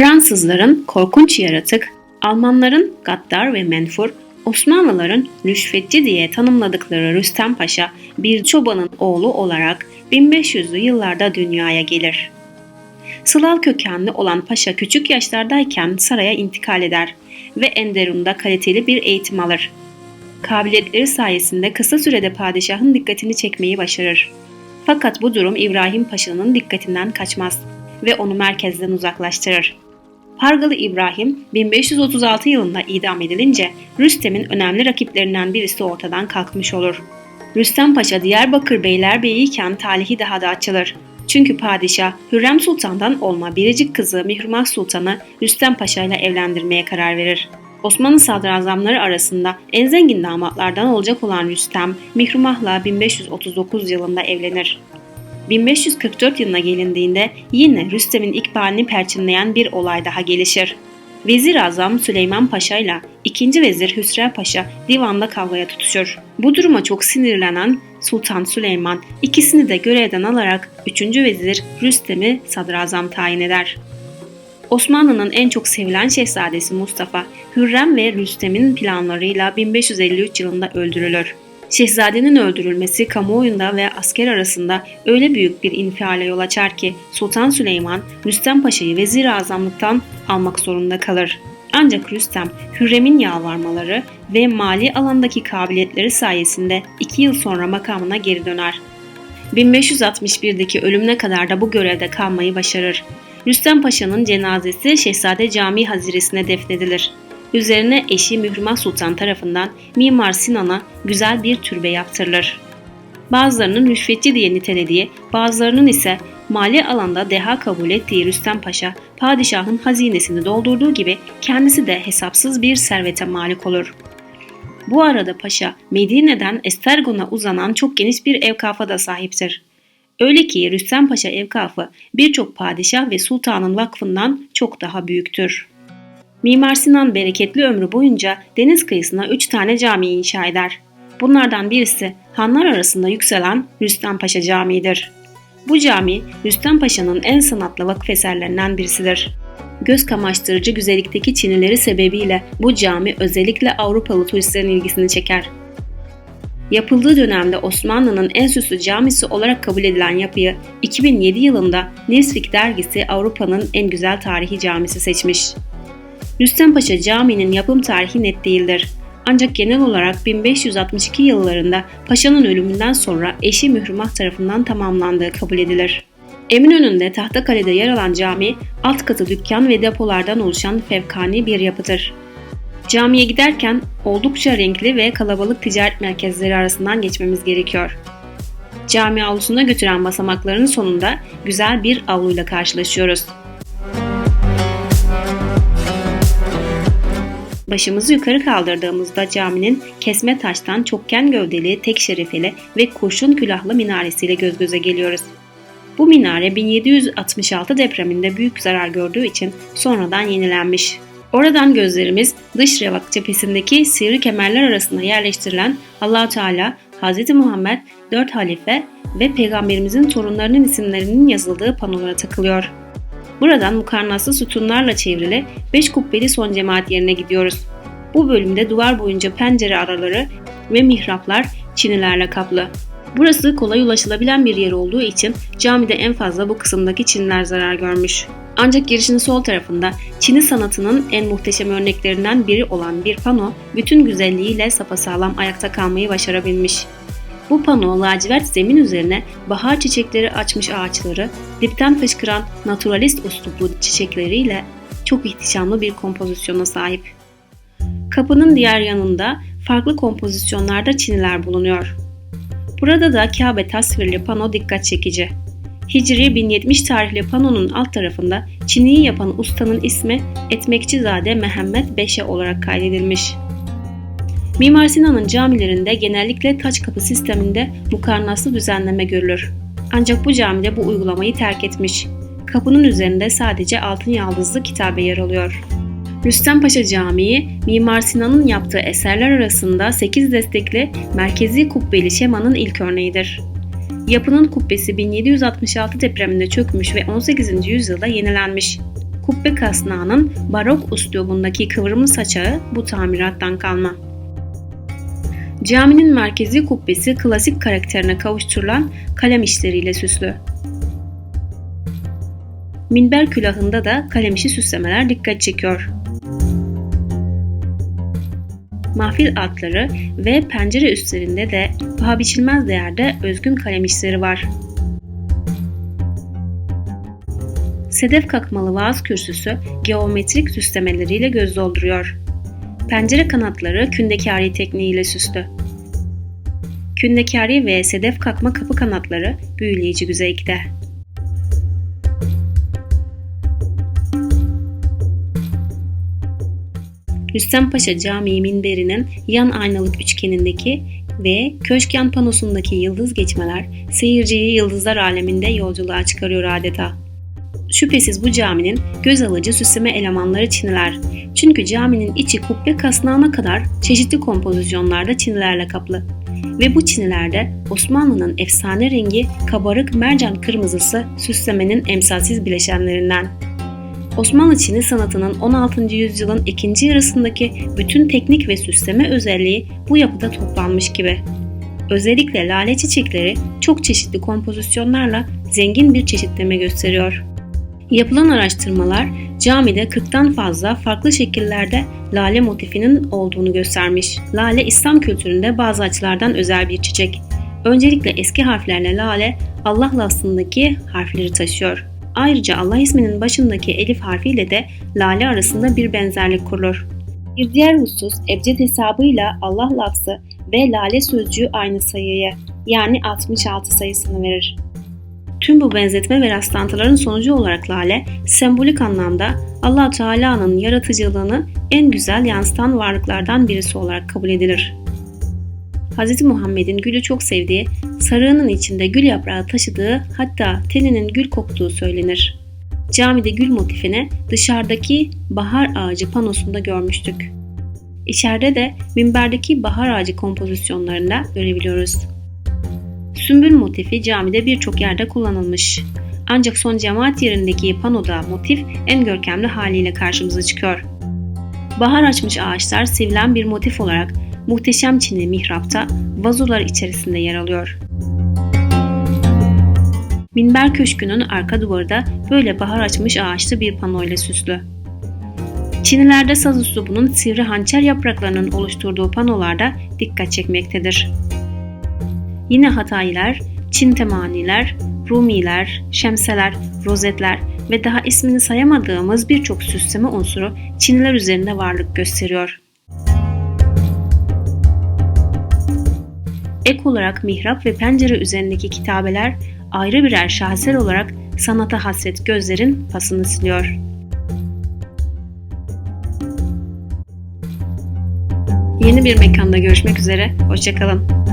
Fransızların korkunç yaratık, Almanların gaddar ve menfur, Osmanlıların rüşvetçi diye tanımladıkları Rüstem Paşa bir çobanın oğlu olarak 1500'lü yıllarda dünyaya gelir. Slav kökenli olan paşa küçük yaşlardayken saraya intikal eder ve Enderun'da kaliteli bir eğitim alır. Kabiliyetleri sayesinde kısa sürede padişahın dikkatini çekmeyi başarır. Fakat bu durum İbrahim Paşa'nın dikkatinden kaçmaz ve onu merkezden uzaklaştırır. Pargalı İbrahim 1536 yılında idam edilince Rüstem'in önemli rakiplerinden birisi ortadan kalkmış olur. Rüstem Paşa Diyarbakır Beylerbeyi iken talihi daha da açılır. Çünkü padişah Hürrem Sultan'dan olma biricik kızı Mihrimah Sultan'ı Rüstem Paşa ile evlendirmeye karar verir. Osmanlı sadrazamları arasında en zengin damatlardan olacak olan Rüstem, Mihrimah'la 1539 yılında evlenir. 1544 yılına gelindiğinde yine Rüstem'in ikbalini perçinleyen bir olay daha gelişir. Vezir Azam Süleyman Paşa ile ikinci vezir Hüsrev Paşa divanda kavgaya tutuşur. Bu duruma çok sinirlenen Sultan Süleyman ikisini de görevden alarak 3. vezir Rüstem'i sadrazam tayin eder. Osmanlı'nın en çok sevilen şehzadesi Mustafa, Hürrem ve Rüstem'in planlarıyla 1553 yılında öldürülür. Şehzadenin öldürülmesi kamuoyunda ve asker arasında öyle büyük bir infiale yol açar ki Sultan Süleyman Rüstem Paşa'yı vezir azamlıktan almak zorunda kalır. Ancak Rüstem, Hürrem'in yalvarmaları ve mali alandaki kabiliyetleri sayesinde 2 yıl sonra makamına geri döner. 1561'deki ölümüne kadar da bu görevde kalmayı başarır. Rüstem Paşa'nın cenazesi Şehzade Camii Haziresi'ne defnedilir. Üzerine eşi Mührümah Sultan tarafından Mimar Sinan'a güzel bir türbe yaptırılır. Bazılarının rüşvetçi diye nitelediği, bazılarının ise mali alanda deha kabul ettiği Rüstem Paşa, padişahın hazinesini doldurduğu gibi kendisi de hesapsız bir servete malik olur. Bu arada paşa Medine'den Estergon'a uzanan çok geniş bir evkafa da sahiptir. Öyle ki Rüstem Paşa evkafı birçok padişah ve sultanın vakfından çok daha büyüktür. Mimar Sinan bereketli ömrü boyunca deniz kıyısına üç tane cami inşa eder. Bunlardan birisi hanlar arasında yükselen Rüstem Paşa Camii'dir. Bu cami Rüstem Paşa'nın en sanatlı vakıf eserlerinden birisidir. Göz kamaştırıcı güzellikteki çinileri sebebiyle bu cami özellikle Avrupalı turistlerin ilgisini çeker. Yapıldığı dönemde Osmanlı'nın en süslü camisi olarak kabul edilen yapıyı 2007 yılında Newsweek dergisi Avrupa'nın en güzel tarihi camisi seçmiş. Rüstem Paşa Camii'nin yapım tarihi net değildir. Ancak genel olarak 1562 yıllarında paşanın ölümünden sonra eşi Mührümah tarafından tamamlandığı kabul edilir. Eminönü'nde Tahtakale'de yer alan cami, alt katı dükkan ve depolardan oluşan fevkani bir yapıdır. Camiye giderken oldukça renkli ve kalabalık ticaret merkezleri arasından geçmemiz gerekiyor. Cami avlusuna götüren basamakların sonunda güzel bir avluyla karşılaşıyoruz. Başımızı yukarı kaldırdığımızda caminin kesme taştan çokgen gövdeli, tek şerefeli ve kurşun külahlı minaresiyle göz göze geliyoruz. Bu minare 1766 depreminde büyük zarar gördüğü için sonradan yenilenmiş. Oradan gözlerimiz dış revak cephesindeki sivri kemerler arasında yerleştirilen allah Teala, Hz. Muhammed, dört halife ve peygamberimizin torunlarının isimlerinin yazıldığı panolara takılıyor. Buradan mukarnaslı sütunlarla çevrili 5 kubbeli son cemaat yerine gidiyoruz. Bu bölümde duvar boyunca pencere araları ve mihraplar çinilerle kaplı. Burası kolay ulaşılabilen bir yer olduğu için camide en fazla bu kısımdaki çiniler zarar görmüş. Ancak girişin sol tarafında Çini sanatının en muhteşem örneklerinden biri olan bir pano bütün güzelliğiyle sapasağlam ayakta kalmayı başarabilmiş. Bu pano lacivert zemin üzerine bahar çiçekleri açmış ağaçları, dipten fışkıran naturalist usluplu çiçekleriyle çok ihtişamlı bir kompozisyona sahip. Kapının diğer yanında farklı kompozisyonlarda çiniler bulunuyor. Burada da Kabe tasvirli pano dikkat çekici. Hicri 1070 tarihli panonun alt tarafında çiniyi yapan ustanın ismi Etmekçizade Mehmet Beşe olarak kaydedilmiş. Mimar Sinan'ın camilerinde genellikle taç kapı sisteminde mukarnaslı düzenleme görülür. Ancak bu camide bu uygulamayı terk etmiş. Kapının üzerinde sadece altın yaldızlı kitabe yer alıyor. Rüstem Paşa Camii, Mimar Sinan'ın yaptığı eserler arasında 8 destekli merkezi kubbeli şemanın ilk örneğidir. Yapının kubbesi 1766 depreminde çökmüş ve 18. yüzyılda yenilenmiş. kubbe kasnağının barok üslubundaki kıvrımlı saçağı bu tamirattan kalma. Caminin merkezi kubbesi klasik karakterine kavuşturulan kalem işleriyle süslü. Minber külahında da kalem işi süslemeler dikkat çekiyor. Mahfil altları ve pencere üstlerinde de paha biçilmez değerde özgün kalem işleri var. Sedef kakmalı vaaz kürsüsü geometrik süslemeleriyle göz dolduruyor. Pencere kanatları kündekari tekniğiyle süslü. Kündekari ve sedef kakma kapı kanatları büyüleyici güzellikte. Rüstem Paşa Camii minberinin yan aynalık üçgenindeki ve köşk yan panosundaki yıldız geçmeler seyirciyi yıldızlar aleminde yolculuğa çıkarıyor adeta. Şüphesiz bu caminin göz alıcı süsleme elemanları çiniler. Çünkü caminin içi kubbe kasnağına kadar çeşitli kompozisyonlarda çinilerle kaplı. Ve bu çinilerde Osmanlı'nın efsane rengi kabarık mercan kırmızısı süslemenin emsalsiz bileşenlerinden. Osmanlı Çini sanatının 16. yüzyılın ikinci yarısındaki bütün teknik ve süsleme özelliği bu yapıda toplanmış gibi. Özellikle lale çiçekleri çok çeşitli kompozisyonlarla zengin bir çeşitleme gösteriyor. Yapılan araştırmalar camide 40'tan fazla farklı şekillerde lale motifinin olduğunu göstermiş. Lale İslam kültüründe bazı açılardan özel bir çiçek. Öncelikle eski harflerle lale Allah lafzındaki harfleri taşıyor. Ayrıca Allah isminin başındaki elif harfiyle de lale arasında bir benzerlik kurulur. Bir diğer husus ebced hesabıyla Allah lafzı ve lale sözcüğü aynı sayıyı yani 66 sayısını verir. Tüm bu benzetme ve rastlantıların sonucu olarak lale, sembolik anlamda allah Teala'nın yaratıcılığını en güzel yansıtan varlıklardan birisi olarak kabul edilir. Hz. Muhammed'in gülü çok sevdiği, sarığının içinde gül yaprağı taşıdığı hatta teninin gül koktuğu söylenir. Camide gül motifini dışarıdaki bahar ağacı panosunda görmüştük. İçeride de minberdeki bahar ağacı kompozisyonlarında görebiliyoruz. Sümbül motifi camide birçok yerde kullanılmış. Ancak son cemaat yerindeki panoda motif en görkemli haliyle karşımıza çıkıyor. Bahar açmış ağaçlar sevilen bir motif olarak muhteşem Çinli mihrapta vazolar içerisinde yer alıyor. Minber Köşkü'nün arka duvarı da böyle bahar açmış ağaçlı bir pano ile süslü. Çinilerde saz üslubunun sivri hançer yapraklarının oluşturduğu panolarda dikkat çekmektedir. Yine Hatayiler, Çin temaniler, Rumiler, şemseler, rozetler ve daha ismini sayamadığımız birçok süsleme unsuru Çinliler üzerinde varlık gösteriyor. Ek olarak mihrap ve pencere üzerindeki kitabeler ayrı birer şaheser olarak sanata hasret gözlerin pasını siliyor. Yeni bir mekanda görüşmek üzere, hoşçakalın.